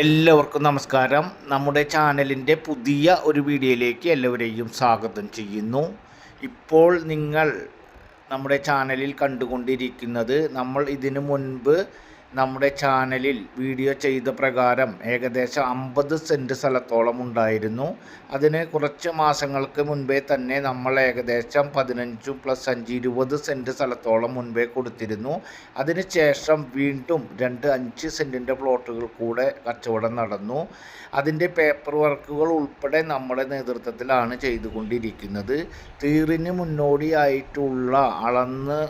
എല്ലാവർക്കും നമസ്കാരം. നമ്മുടെ ചാനലിന്റെ പുതിയ ഒരു വീഡിയോയിലേക്ക് എല്ലാവരെയും സ്വാഗതം ചെയ്യുന്നു. ഇപ്പോൾ നിങ്ങൾ നമ്മുടെ ചാനലിൽ കണ്ടുകൊണ്ടിരിക്കുന്നത് നമ്മൾ ഇതിനു മുൻപ് നമ്മുടെ ചാനലിൽ വീഡിയോ ചെയ്ത പ്രകാരം ഏകദേശം അമ്പത് സെന്റ് സ്ഥലത്തോളം ഉണ്ടായിരുന്നു. അതിന് കുറച്ച് മാസങ്ങൾക്ക് മുൻപേ തന്നെ നമ്മൾ ഏകദേശം പതിനഞ്ചും പ്ലസ് അഞ്ച് ഇരുപത് സെന്റ് സ്ഥലത്തോളം മുൻപേ കൊടുത്തിരുന്നു. അതിന് ശേഷം വീണ്ടും രണ്ട് അഞ്ച് സെന്റിന്റെ പ്ലോട്ടുകൾ കൂടെ കച്ചവടം നടന്നു. അതിന്റെ പേപ്പർ വർക്കുകൾ ഉൾപ്പെടെ നമ്മുടെ നേതൃത്വത്തിലാണ് ചെയ്തുകൊണ്ടിരിക്കുന്നത്. തീറിന് മുന്നോടിയായിട്ടുള്ള അളന്ന്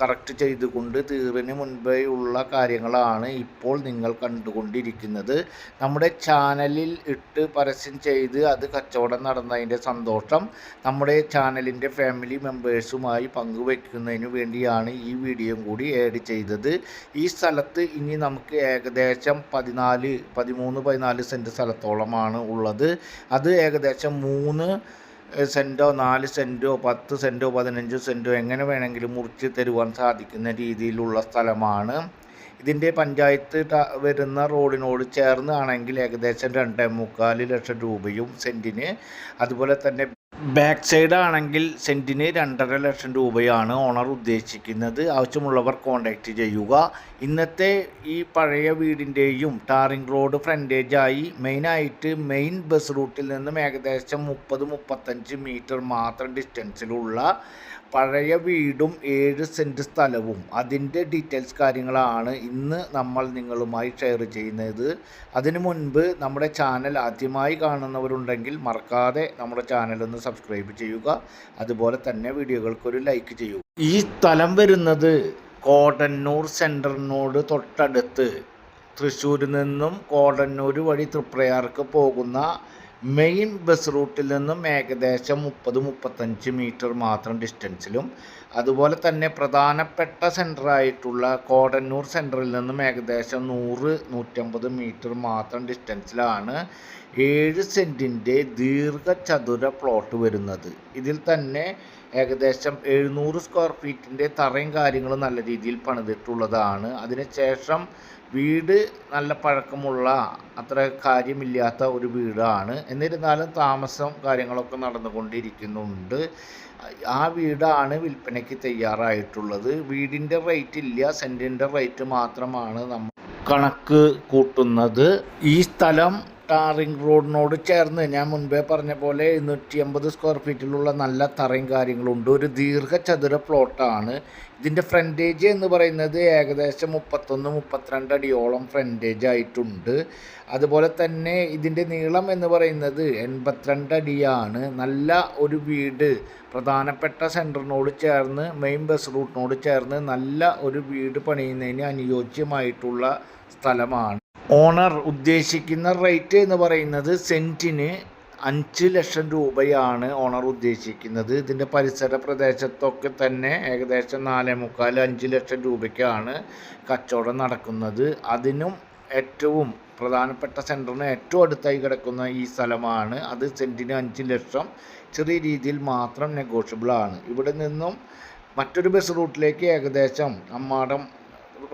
കറക്റ്റ് ചെയ്തുകൊണ്ട് തീറിന് മുൻപേ ഉള്ള കാര്യങ്ങളാണ് ഇപ്പോൾ നിങ്ങൾ കണ്ടുകൊണ്ടിരിക്കുന്നത്. നമ്മുടെ ചാനലിൽ ഇട്ട് പരസ്യം ചെയ്ത് അത് കച്ചവടം നടന്നതിന്റെ സന്തോഷം നമ്മുടെ ചാനലിന്റെ ഫാമിലി മെമ്പേഴ്സുമായി പങ്കുവയ്ക്കുന്നതിന് വേണ്ടിയാണ് ഈ വീഡിയോ കൂടി ആഡ് ചെയ്തത്. ഈ സ്ഥലത്ത് ഇനി നമുക്ക് ഏകദേശം പതിനാല് പതിമൂന്ന് പതിനാല് സെന്റ് സ്ഥലത്തോളമാണ് ഉള്ളത്. അത് ഏകദേശം മൂന്ന് സെന്റോ നാല് സെന്റോ പത്ത് സെന്റോ പതിനഞ്ച് സെന്റോ എങ്ങനെ വേണമെങ്കിലും മുറിച്ച് തരുവാൻ സാധിക്കുന്ന രീതിയിലുള്ള സ്ഥലമാണ്. ഇതിന്റെ പഞ്ചായത്ത് വരുന്ന റോഡിനോട് ചേർന്നാണെങ്കിൽ ഏകദേശം രണ്ടേ മുക്കാൽ ലക്ഷം രൂപയും സെന്റിന് അതുപോലെ തന്നെ ബാക്ക് സൈഡ് ആണെങ്കിൽ സെന്റിന് രണ്ടര ലക്ഷം രൂപയാണ് ഓണർ ഉദ്ദേശിക്കുന്നത്. ആവശ്യമുള്ളവർ കോൺടാക്റ്റ് ചെയ്യുക. ഇന്നത്തെ ഈ പഴയ വീടിന്റെയും ടാറിംഗ് റോഡ് ഫ്രണ്ടേജായി മെയിനായിട്ട് മെയിൻ ബസ് റൂട്ടിൽ നിന്നും ഏകദേശം മുപ്പത് മുപ്പത്തഞ്ച് മീറ്റർ മാത്രം ഡിസ്റ്റൻസിലുള്ള പഴയ വീടും ഏഴ് സെന്റ് സ്ഥലവും. അതിന്റെ ഡീറ്റെയിൽസ് കാര്യങ്ങളാണ് ഇന്ന് നമ്മൾ നിങ്ങളുമായി ഷെയർ ചെയ്യുന്നത്. അതിനു മുൻപ് നമ്മുടെ ചാനൽ ആദ്യമായി കാണുന്നവരുണ്ടെങ്കിൽ മറക്കാതെ നമ്മുടെ ചാനൽ ഒന്ന് സബ്സ്ക്രൈബ് ചെയ്യുക. അതുപോലെ തന്നെ വീഡിയോകൾക്കൊരു ലൈക്ക് ചെയ്യുക ഈ സ്ഥലം വരുന്നത് കോടന്നൂർ സെന്ററിനോട് തൊട്ടടുത്ത്. തൃശ്ശൂരിൽ നിന്നും കോടന്നൂർ വഴി തൃപ്രയാർക്ക് പോകുന്ന മെയിൻ ബസ് റൂട്ടിൽ നിന്നും ഏകദേശം മുപ്പത് മുപ്പത്തഞ്ച് മീറ്റർ മാത്രം ഡിസ്റ്റൻസിലും അതുപോലെ തന്നെ പ്രധാനപ്പെട്ട സെന്ററായിട്ടുള്ള കോടന്നൂർ സെന്ററിൽ നിന്നും ഏകദേശം നൂറ് നൂറ്റമ്പത് മീറ്റർ മാത്രം ഡിസ്റ്റൻസിലാണ് ഏഴ് സെന്റിന്റെ ദീർഘചതുര പ്ലോട്ട് വരുന്നത്. ഇതിൽ തന്നെ ഏകദേശം എഴുന്നൂറ് സ്ക്വയർ ഫീറ്റിന്റെ തറയും കാര്യങ്ങളും നല്ല രീതിയിൽ പണിതിട്ടുള്ളതാണ്. അതിനുശേഷം വീട് നല്ല പഴക്കമുള്ള അത്ര കാര്യമില്ലാത്ത ഒരു വീടാണ്. എന്നിരുന്നാലും താമസം കാര്യങ്ങളൊക്കെ നടന്നുകൊണ്ടിരിക്കുന്നുണ്ട്. ആ വീടാണ് വിൽപ്പനയ്ക്ക് തയ്യാറായിട്ടുള്ളത്. വീടിന്റെ റേറ്റ് ഇല്ല സെന്റിന്റെ റേറ്റ് മാത്രമാണ് നമ്മൾ കണക്ക് കൂട്ടുന്നത്. ഈ സ്ഥലം ടാറിംഗ് റോഡിനോട് ചേർന്ന് ഞാൻ മുൻപേ പറഞ്ഞ പോലെ എണ്ണൂറ്റി അമ്പത് സ്ക്വയർ ഫീറ്റിലുള്ള നല്ല തറയും കാര്യങ്ങളുണ്ട്. ഒരു ദീർഘചതുര പ്ലോട്ടാണ് ഇതിന്റെ ഫ്രണ്ടേജ് എന്ന് പറയുന്നത് ഏകദേശം മുപ്പത്തൊന്ന് മുപ്പത്തിരണ്ട് അടിയോളം ഫ്രണ്ടേജ് ആയിട്ടുണ്ട്. അതുപോലെ തന്നെ ഇതിന്റെ നീളം എന്ന് പറയുന്നത് എൺപത്തിരണ്ട് അടിയാണ്. നല്ല ഒരു വീട് പ്രധാനപ്പെട്ട സെന്ററിനോട് ചേർന്ന് മെയിൻ ബസ് റൂട്ടിനോട് ചേർന്ന് നല്ല ഒരു വീട് പണിയുന്നതിന് അനുയോജ്യമായിട്ടുള്ള സ്ഥലമാണ്. ഓണർ ഉദ്ദേശിക്കുന്ന റേറ്റ് എന്ന് പറയുന്നത് സെന്റിന് അഞ്ച് ലക്ഷം രൂപയാണ് ഓണർ ഉദ്ദേശിക്കുന്നത്. ഇതിന്റെ പരിസര പ്രദേശത്തൊക്കെ തന്നെ ഏകദേശം നാലേ മുക്കാൽ അഞ്ച് ലക്ഷം രൂപയ്ക്കാണ് കച്ചവടം നടക്കുന്നത്. അതിനും ഏറ്റവും പ്രധാനപ്പെട്ട സെന്ററിന് ഏറ്റവും അടുത്തായി കിടക്കുന്ന ഈ സ്ഥലമാണ്. അത് സെന്റിന് അഞ്ച് ലക്ഷം. ചെറിയ രീതിയിൽ മാത്രം നെഗോഷ്യബിളാണ് ഇവിടെ നിന്നും മറ്റൊരു ബസ് റൂട്ടിലേക്ക് ഏകദേശം അമ്മാടം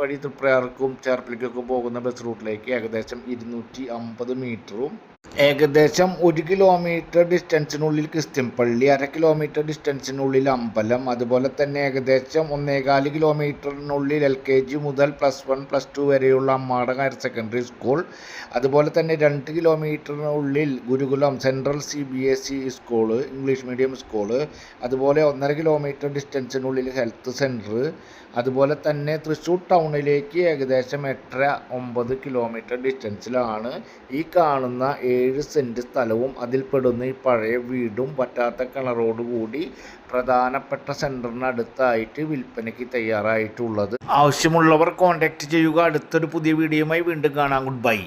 വഴി തൃപ്രയാർക്കും ചേർപ്പിലേക്കൊക്കെ പോകുന്ന ബസ് റൂട്ടിലേക്ക് ഏകദേശം ഇരുന്നൂറ്റി അമ്പത് മീറ്ററും ഏകദേശം ഒരു കിലോമീറ്റർ ഡിസ്റ്റൻസിനുള്ളിൽ ക്രിസ്ത്യൻപള്ളി അര കിലോമീറ്റർ ഡിസ്റ്റൻസിനുള്ളിൽ അമ്പലം അതുപോലെ തന്നെ ഏകദേശം ഒന്നേകാൽ കിലോമീറ്ററിനുള്ളിൽ എൽ കെ ജി മുതൽ പ്ലസ് വൺ പ്ലസ് ടു വരെയുള്ള അമ്മാട ഹയർ സെക്കൻഡറി സ്കൂൾ അതുപോലെ തന്നെ രണ്ട് കിലോമീറ്ററിനുള്ളിൽ Gurukulam central C B S E school English medium school അതുപോലെ ഒന്നര കിലോമീറ്റർ ഡിസ്റ്റൻസിനുള്ളിൽ ഹെൽത്ത് സെന്റർ അതുപോലെ തന്നെ തൃശ്ശൂർ ടൗണിലേക്ക് ഏകദേശം എട്ടര ഒമ്പത് കിലോമീറ്റർ ഡിസ്റ്റൻസിലാണ് ഈ കാണുന്ന ഏഴ് സെന്റ് സ്ഥലവും അതിൽപ്പെടുന്ന ഈ പഴയ വീടും പറ്റാത്ത കിണറോടുകൂടി പ്രധാനപ്പെട്ട സെന്ററിനടുത്തായിട്ട് വിൽപ്പനയ്ക്ക് തയ്യാറായിട്ടുള്ളത്. ആവശ്യമുള്ളവർ കോൺടാക്റ്റ് ചെയ്യുക. അടുത്തൊരു പുതിയ വീഡിയോയുമായി വീണ്ടും കാണാം. Good bye